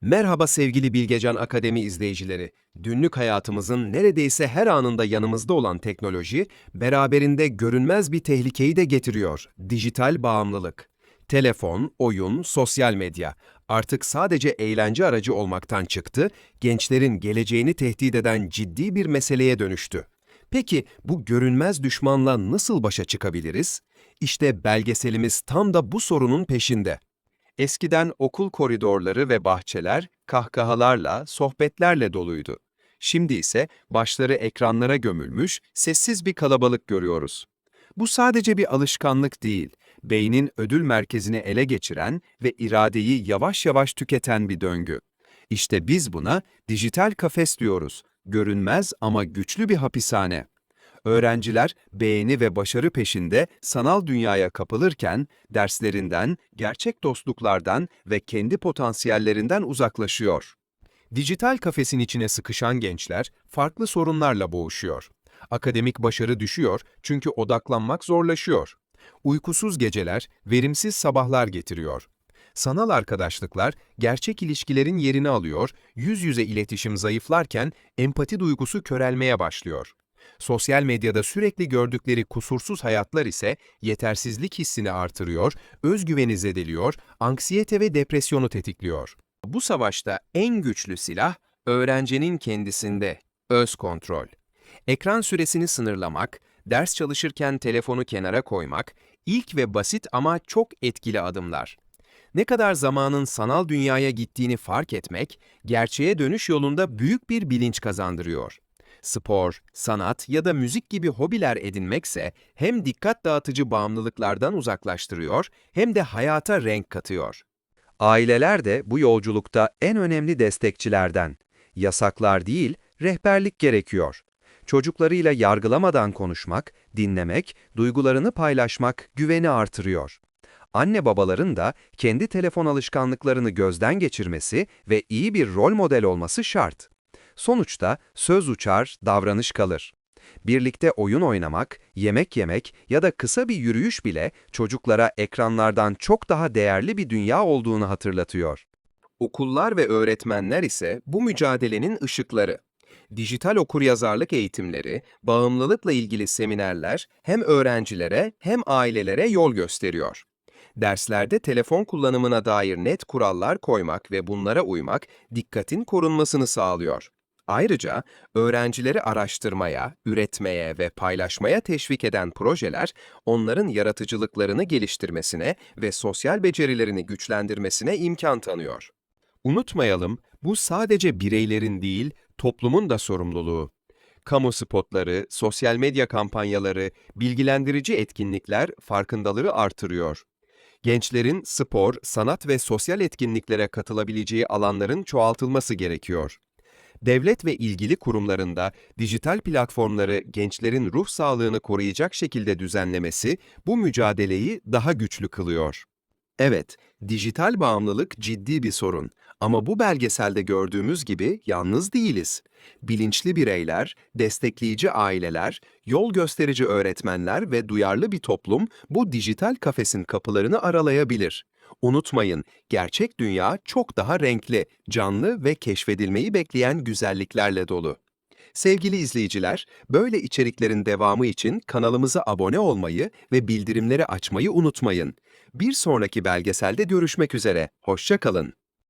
Merhaba sevgili Bilgecan Akademi izleyicileri. Günlük hayatımızın neredeyse her anında yanımızda olan teknoloji, beraberinde görünmez bir tehlikeyi de getiriyor. Dijital bağımlılık. Telefon, oyun, sosyal medya artık sadece eğlence aracı olmaktan çıktı, gençlerin geleceğini tehdit eden ciddi bir meseleye dönüştü. Peki bu görünmez düşmanla nasıl başa çıkabiliriz? İşte belgeselimiz tam da bu sorunun peşinde. Eskiden okul koridorları ve bahçeler kahkahalarla, sohbetlerle doluydu. Şimdi ise başları ekranlara gömülmüş, sessiz bir kalabalık görüyoruz. Bu sadece bir alışkanlık değil, beynin ödül merkezini ele geçiren ve iradeyi yavaş yavaş tüketen bir döngü. İşte biz buna dijital kafes diyoruz. Görünmez ama güçlü bir hapishane. Öğrenciler beğeni ve başarı peşinde sanal dünyaya kapılırken derslerinden, gerçek dostluklardan ve kendi potansiyellerinden uzaklaşıyor. Dijital kafesin içine sıkışan gençler farklı sorunlarla boğuşuyor. Akademik başarı düşüyor çünkü odaklanmak zorlaşıyor. Uykusuz geceler, verimsiz sabahlar getiriyor. Sanal arkadaşlıklar gerçek ilişkilerin yerini alıyor, yüz yüze iletişim zayıflarken empati duygusu körelmeye başlıyor. Sosyal medyada sürekli gördükleri kusursuz hayatlar ise yetersizlik hissini artırıyor, özgüveni zedeliyor, anksiyete ve depresyonu tetikliyor. Bu savaşta en güçlü silah öğrencinin kendisinde, öz kontrol. Ekran süresini sınırlamak, ders çalışırken telefonu kenara koymak, ilk ve basit ama çok etkili adımlar. Ne kadar zamanın sanal dünyaya gittiğini fark etmek, gerçeğe dönüş yolunda büyük bir bilinç kazandırıyor. Spor, sanat ya da müzik gibi hobiler edinmekse hem dikkat dağıtıcı bağımlılıklardan uzaklaştırıyor hem de hayata renk katıyor. Aileler de bu yolculukta en önemli destekçilerden. Yasaklar değil, rehberlik gerekiyor. Çocuklarıyla yargılamadan konuşmak, dinlemek, duygularını paylaşmak güveni artırıyor. Anne babaların da kendi telefon alışkanlıklarını gözden geçirmesi ve iyi bir rol model olması şart. Sonuçta söz uçar, davranış kalır. Birlikte oyun oynamak, yemek yemek ya da kısa bir yürüyüş bile çocuklara ekranlardan çok daha değerli bir dünya olduğunu hatırlatıyor. Okullar ve öğretmenler ise bu mücadelenin ışıkları. Dijital okuryazarlık eğitimleri, bağımlılıkla ilgili seminerler hem öğrencilere hem ailelere yol gösteriyor. Derslerde telefon kullanımına dair net kurallar koymak ve bunlara uymak dikkatin korunmasını sağlıyor. Ayrıca öğrencileri araştırmaya, üretmeye ve paylaşmaya teşvik eden projeler onların yaratıcılıklarını geliştirmesine ve sosyal becerilerini güçlendirmesine imkan tanıyor. Unutmayalım, bu sadece bireylerin değil, toplumun da sorumluluğu. Kamu spotları, sosyal medya kampanyaları, bilgilendirici etkinlikler farkındalığı artırıyor. Gençlerin spor, sanat ve sosyal etkinliklere katılabileceği alanların çoğaltılması gerekiyor. Devlet ve ilgili kurumlarında dijital platformları gençlerin ruh sağlığını koruyacak şekilde düzenlemesi bu mücadeleyi daha güçlü kılıyor. Evet, dijital bağımlılık ciddi bir sorun ama bu belgeselde gördüğümüz gibi yalnız değiliz. Bilinçli bireyler, destekleyici aileler, yol gösterici öğretmenler ve duyarlı bir toplum bu dijital kafesin kapılarını aralayabilir. Unutmayın, gerçek dünya çok daha renkli, canlı ve keşfedilmeyi bekleyen güzelliklerle dolu. Sevgili izleyiciler, böyle içeriklerin devamı için kanalımıza abone olmayı ve bildirimleri açmayı unutmayın. Bir sonraki belgeselde görüşmek üzere, hoşça kalın.